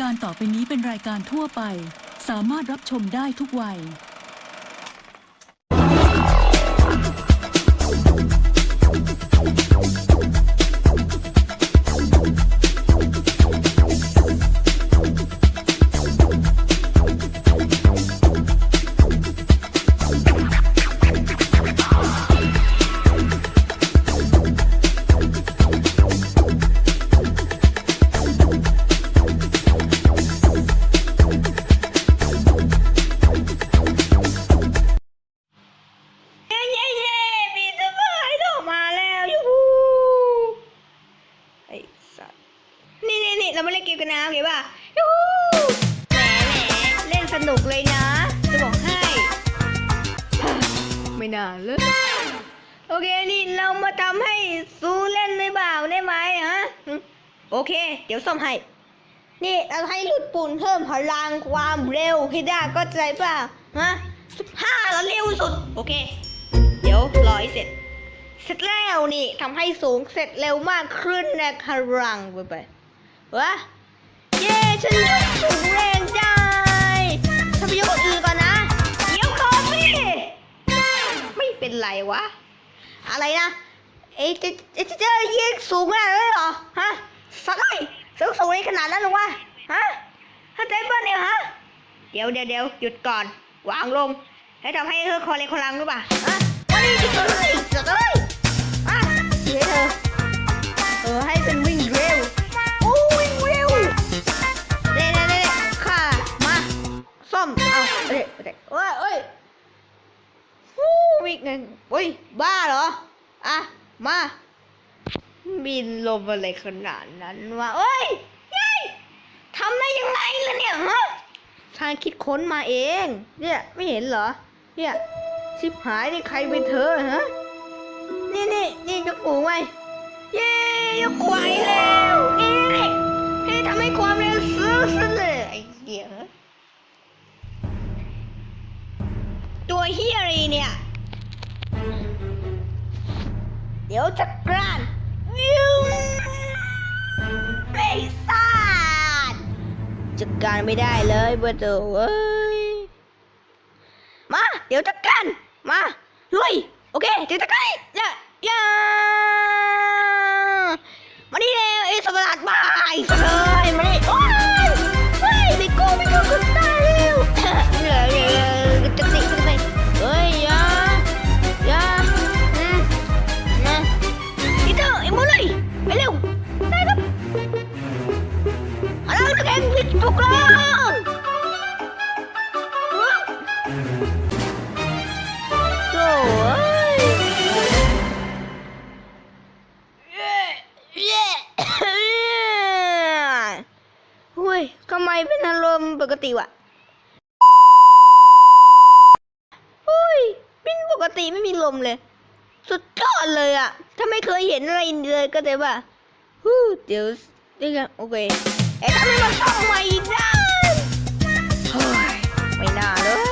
การต่อไปนี้เป็นรายการทั่วไป สามารถรับชมได้ทุกวัยเกันนะโอเคป่ะยูฮูแหมแหมเล่นสนุกเลยนะ จะบอกให้ ไม่น่าเลยโอเคนี่เรามาทำให้ซูเล่นได้เปล่าได้ไหมฮะโอเค เดี๋ยวซ่อมให้ นี่เราให้ลุดปุ่นเพิ่มพลังความเร็วให้ได้ก็ใจเปล่าฮะสิบห้าแล้วเร็วสุด โอเค เดี๋ยวรอให้เสร็จ เสร็จแล้วนี่ทำให้สูงเสร็จเร็วมากขึ้นนะครังไปไปวะ ฉันยกสูงแรงได้ถ้าไปยกคนอื่นก่อนนะ เดี๋ยวก่อนสิไม่เป็นไรวะ อะไรนะเอ๊ะจะจะจะจยิงสูงขนาดนั้นเหรอ ฮะ สักไอ้สูงสูงในขนาดนั้นหรือวะ ฮะเข้าใจป่ะเนี่ยฮะ เดี๋ยวเดี๋ยวเดี๋ยวหยุดก่อน วางลงแล้ทำให้เธอคอเลคอลังรือเปล่าฮะวันนี้จะเอ้ยจะเอ้ย วิ่งเงินโอ้ย บ้าเหรอ อะ มาบินลมอะไรขนาดนั้นวะเอ้ยเฮ้ยทำได้ยังไงล่ะเนี่ยฮะฉันคิดค้นมาเอง เนี่ย ไม่เห็นเหรอ เนี่ยชิบหายนี่ใครเป็นเธอฮะ นี่นี่นี่ยกหูไว้เย้ยกไหวแล้วเอ๊ะเฮ้ยทำให้ความเร็วสูงสุดเลยไอ้เหี้ยตัวเฮียอะไรเนี่ย เดี๋ยวจัดการวิวไอ้สัตว์จัดการไม่ได้เลยเบอร์โตเอ้ยมา เดี๋ยวจัดการมาลุยโอเคเดี๋ยวจัดการอย่าอย่ามานี่เร็วไอ้สมบัติมาไอ้สัตว์เลย ทำไมเป็นอารมณ์ปกติวะอุ้ยเป็นปกติไม่มีลมเลย สุดยอดเลยอะถ้าไม่เคยเห็นอะไรเลยก็จะว่าฮู้เดี๋ยวด้วยกัโอเคเอ๊ะทำไมมาต้องมาอีกได้เฮ้ยไม่น่าเลย